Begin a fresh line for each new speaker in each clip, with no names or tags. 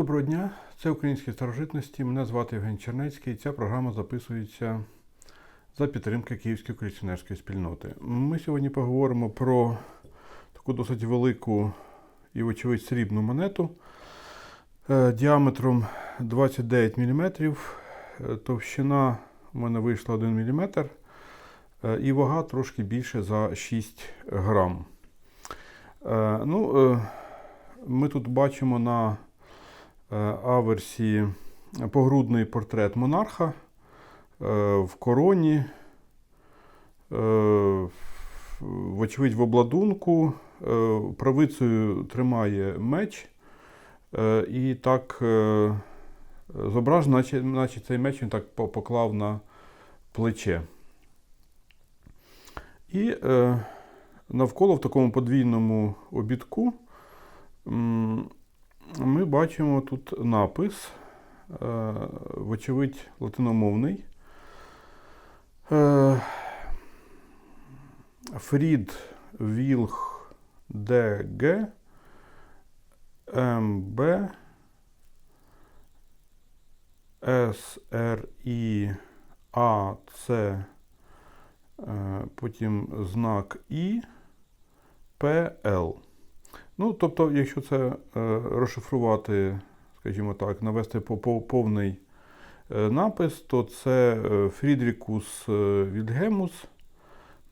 Доброго дня, це українські старожитності. Мене звати Євген Чернецький. Ця програма записується за підтримки Київської колекціонерської спільноти. Ми сьогодні поговоримо про таку досить велику і, вочевидь, срібну монету е, діаметром 29 мм. Е, Товщина у мене вийшла 1 мм е, і вага трошки більше за 6 грам. Ну, ми тут бачимо на аверсі погрудний портрет монарха е, в короні, е, вочевидь в обладунку, е, правицею тримає меч, е, і так е, зображено, наче, наче цей меч він так поклав на плече. І е, навколо в такому подвійному обідку ми бачимо тут напис, е, вочевидь, латиномовний. Е, Фрід Вілх ДГ МБ СРІ АЦ, е, потім знак І ПЛ. Ну, тобто, якщо це е, розшифрувати, скажімо так, навести по- по- повний е, напис, то це е, Фрідрікус Вільгемус,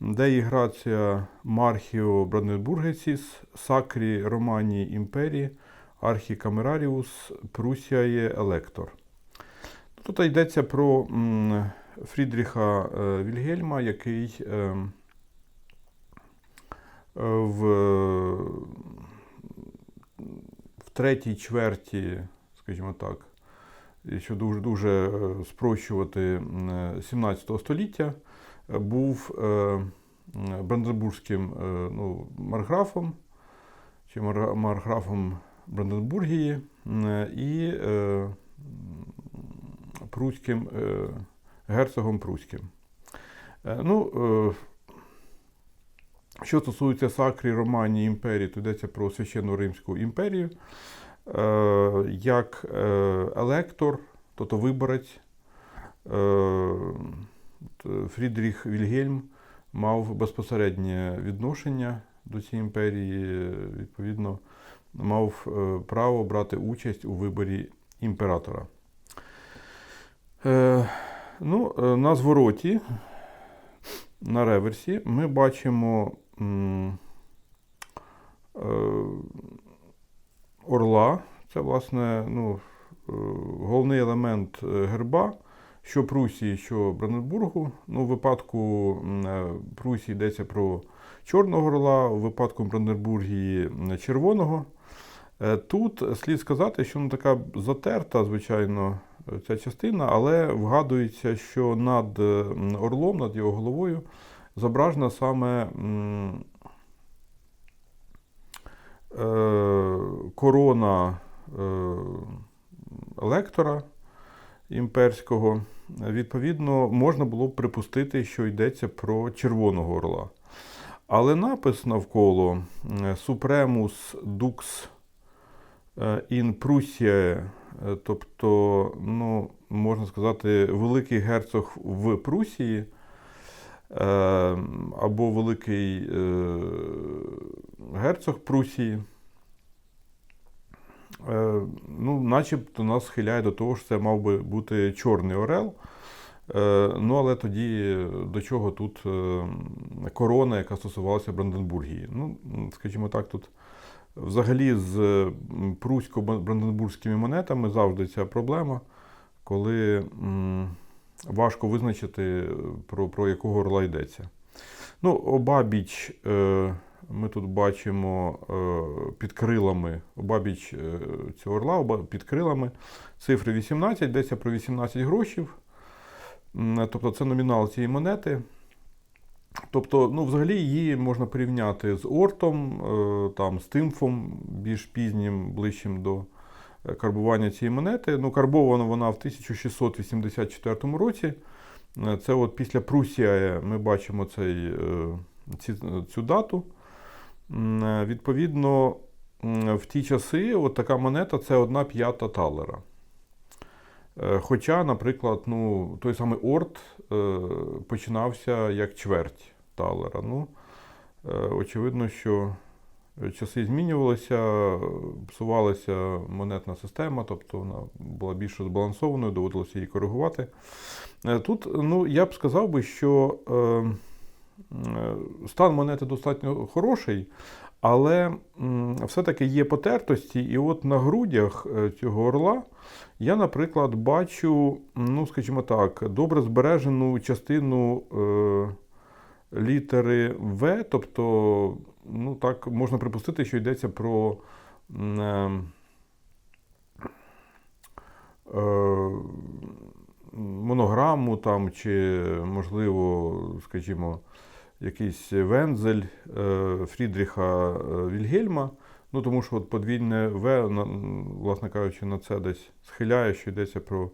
Деї Грація Мархіо Бранденбургеціс, Сакрі Романі Імперії, Архі Камераріус, Прусіає Електор. Тут йдеться про Фрідріха Вільгельма, який е, е, в, в третій чверті, скажімо так, якщо дуже дуже е, спрощувати е, 17 століття, е, був е, Бранденбурзьким е, ну, марграфом чи мар- марграфом Бранденбургії е, і е, пруським е, герцогом Пруським. Е, Ну, е, що стосується Сакрі Романії імперії, то йдеться про Священну Римську імперію. Е, Як е, електор, тобто виборець, е, Фрідріх Вільгельм мав безпосереднє відношення до цієї імперії, відповідно, мав право брати участь у виборі імператора. Ну, на звороті, на реверсі, ми бачимо орла. Це, власне, ну, е, головний елемент е, герба, що Прусії, що Бранденбургу. Ну, у випадку е, Прусії йдеться про чорного орла, у випадку Бранденбургії червоного. Е, Тут слід сказати, що ну, така затерта, звичайно, е, ця частина, але вгадується, що над е, орлом, над його головою, зображена саме е, корона е, лектора імперського. Відповідно, можна було б припустити, що йдеться про червоного орла. Але напис навколо е, Supremus Dux in Prussia, тобто, ну, можна сказати, великий герцог в Прусії, або великий е, герцог Прусії, е, ну, начебто нас схиляє до того, що це мав би бути Чорний Орел. Е, Ну, але тоді до чого тут корона, яка стосувалася Бранденбургії? Ну, скажімо так, тут взагалі з прусько-бранденбурзькими монетами завжди ця проблема, коли важко визначити, е, про, про якого орла йдеться. Ну, обабіч е, ми тут бачимо е, під крилами, обабіч цього орла, під крилами цифри 18, йдеться про 18 грошів. Тобто це номінал цієї монети. Тобто, ну, взагалі її можна порівняти з Ортом, там, з Тимфом, більш пізнім, ближчим до карбування цієї монети. Ну, карбована вона в 1684 році. Е, Це от після Прусія ми бачимо цей, е, цю дату. Е, Відповідно, в ті часи от така монета це одна п'ята талера. Е, Хоча, наприклад, ну, той самий Орд е, починався як чверть талера. Ну, е, очевидно, що часи змінювалися, псувалася монетна система, тобто вона була більш збалансованою, доводилося її коригувати. Е, Тут ну, я б сказав би, що е, е, стан монети достатньо хороший, але все-таки є потертості, і от на грудях цього орла я, наприклад, бачу, ну, скажімо так, добре збережену частину літери В, тобто, ну так, можна припустити, що йдеться про е, е, монограму там, чи, можливо, скажімо, якийсь вензель е, Фрідріха Вільгельма. Ну, тому що от подвійне В, власне кажучи, на це десь схиляє, що йдеться про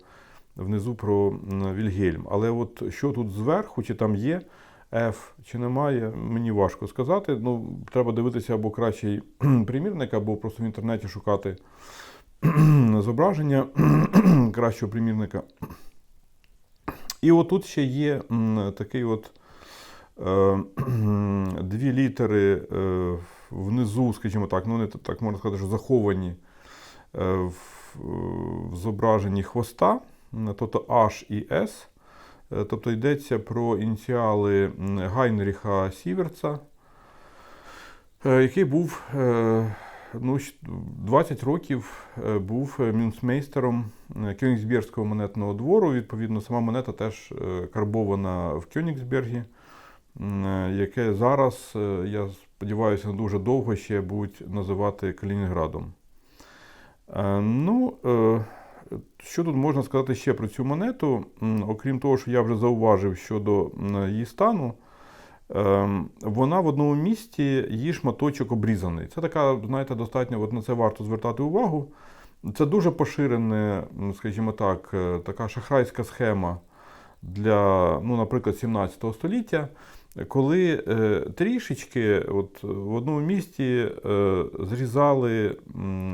внизу про Вільгельм. Але от що тут зверху, чи там є F, чи немає, мені важко сказати. Ну, треба дивитися або кращий примірник, або просто в інтернеті шукати зображення кращого примірника. І отут ще є такий от е, дві літери е, внизу, скажімо так, ну вони так можна сказати, що заховані е, в, в зображенні хвоста, тобто H і S. Е, Тобто йдеться про ініціали Гайнріха Сіверца, е, який був е, ну, 20 років був мюнцмейстером Кёнігсбергського монетного двору. Відповідно, сама монета теж карбована в Кёнігсбергі, е, яке зараз, я сподіваюся, дуже довго ще будуть називати Калінінградом. Ну, що тут можна сказати ще про цю монету? Окрім того, що я вже зауважив щодо її стану, ем, вона в одному місці її шматочок обрізаний. Це така, знаєте, достатньо, от на це варто звертати увагу. Це дуже поширене, скажімо так, е, така шахрайська схема для, ну, наприклад, 17 століття, коли е, трішечки от, в одному місці е, зрізали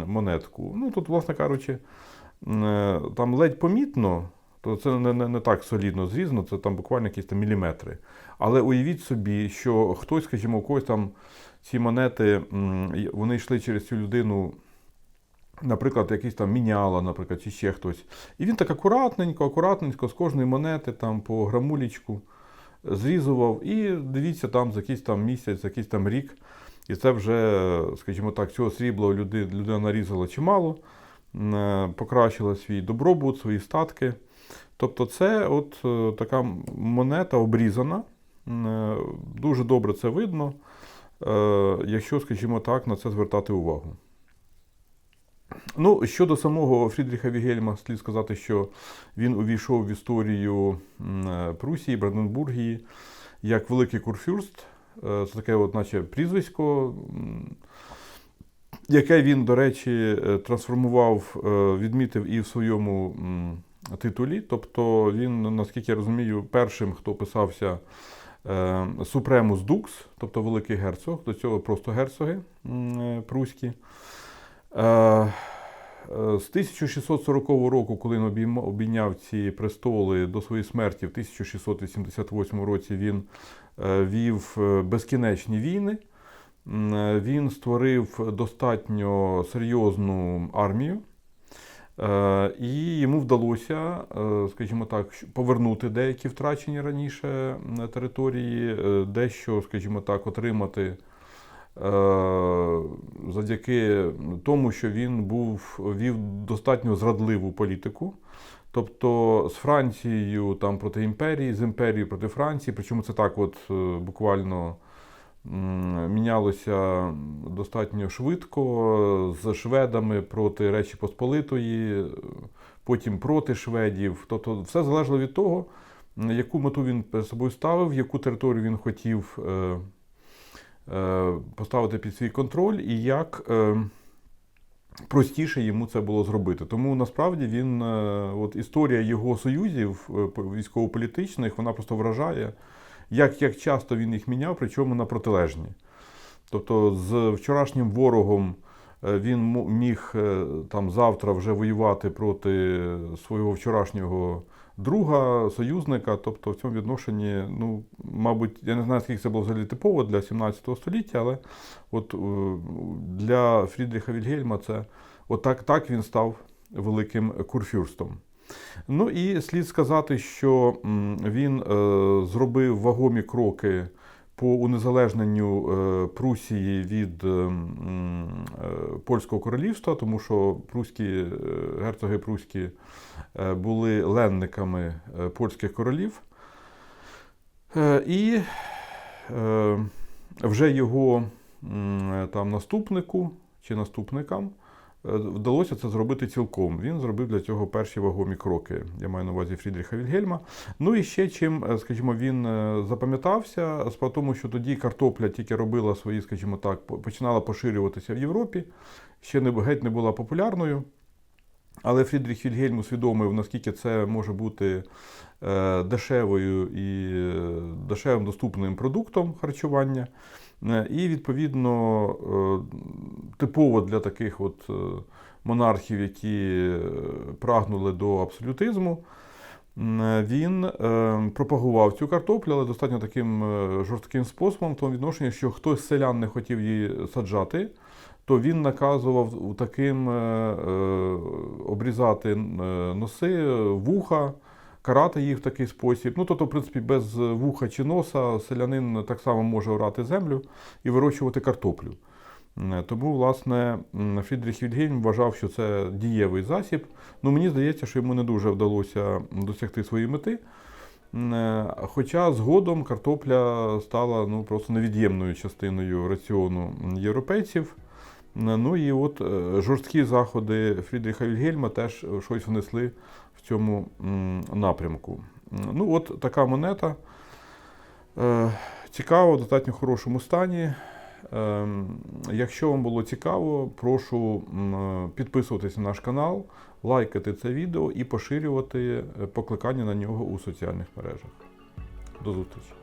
монетку. Ну, тут, власне кажучи, там ледь помітно, то це не, не, не так солідно зрізано, це там буквально якісь там міліметри. Але уявіть собі, що хтось, скажімо, у когось там ці монети, вони йшли через цю людину, наприклад, якийсь там міняла, наприклад, чи ще хтось. І він так акуратненько, акуратненько з кожної монети там по грамулічку зрізував. І дивіться, там за якийсь там місяць, за якийсь там рік. І це вже, скажімо так, цього срібла людина нарізала чимало, е, покращила свій добробут, свої статки. Тобто, це от е, така монета обрізана. Е, Дуже добре це видно, е, якщо, скажімо так, на це звертати увагу. Ну, щодо самого Фрідріха Вігельма, слід сказати, що він увійшов в історію е, Прусії, Бранденбургії як Великий Курфюрст. Е, Це таке, от, наче прізвисько, яке він, до речі, е, трансформував, е, відмітив і в своєму титулі. Тобто він, наскільки я розумію, першим, хто писався е, Супремус Дукс, тобто Великий Герцог, до цього просто герцоги пруські. З 1640 року, коли він обійняв ці престоли до своєї смерті, в 1688 році він вів безкінечні війни. Е, Він створив достатньо серйозну армію, Е, і йому вдалося, е, скажімо так, повернути деякі втрачені раніше території, дещо, скажімо так, отримати завдяки тому, що він був вів достатньо зрадливу політику. Тобто з Францією там проти імперії, з імперією проти Франції. Причому це так, от буквально мінялося достатньо швидко з шведами проти Речі Посполитої, потім проти шведів. Тобто, все залежало від того, яку мету він перед собою ставив, яку територію він хотів е, е, поставити під свій контроль, і як е, простіше йому це було зробити. Тому насправді він, от історія його союзів по- військово-політичних, вона просто вражає, як, як часто він їх міняв, причому на протилежні. Тобто з вчорашнім ворогом е, він міг е, там завтра вже воювати проти свого вчорашнього друга, союзника. Тобто в цьому відношенні, ну, мабуть, я не знаю, скільки це було взагалі типово для 17 століття, але от е, для Фрідріха Вільгельма це отак так він став великим курфюрстом. Ну і слід сказати, що він е, зробив вагомі кроки по унезалежненню е, Прусії від е, Польського королівства, тому що прусські герцоги прусські е, були ленниками польських королів. І вже його там наступнику чи наступникам вдалося це зробити цілком. Він зробив для цього перші вагомі кроки. Я маю на увазі Фрідріха Вільгельма. Ну і ще чим, е, скажімо, він е, запам'ятався, справа тому, що тоді картопля тільки робила свої, скажімо так, починала поширюватися в Європі, ще не геть не була популярною. Але Фрідріх Вільгельм усвідомив, наскільки це може бути е, дешевою і е, дешевим доступним продуктом харчування. Е, І, відповідно, е, типово для таких от е, монархів, які прагнули до абсолютизму, він пропагував цю картоплю, але достатньо таким жорстким способом, в тому відношенні, що хтось з селян не хотів її саджати, то він наказував таким обрізати носи, вуха, карати їх в такий спосіб. Ну, тобто, в принципі, без вуха чи носа селянин так само може орати землю і вирощувати картоплю. Тому, власне, Фрідріх Вільгельм вважав, що це дієвий засіб. Ну, мені здається, що йому не дуже вдалося досягти своєї мети. Е, Хоча згодом картопля стала ну, просто невід'ємною частиною раціону європейців. Ну і от е, жорсткі заходи Фрідріха Вільгельма теж щось внесли цьому напрямку. Ну, от така монета. Е, Цікаво, в достатньо хорошому стані. Ем, Якщо вам було цікаво, прошу підписуватися на наш канал, лайкати це відео і поширювати е, покликання на нього у соціальних мережах. До зустрічі!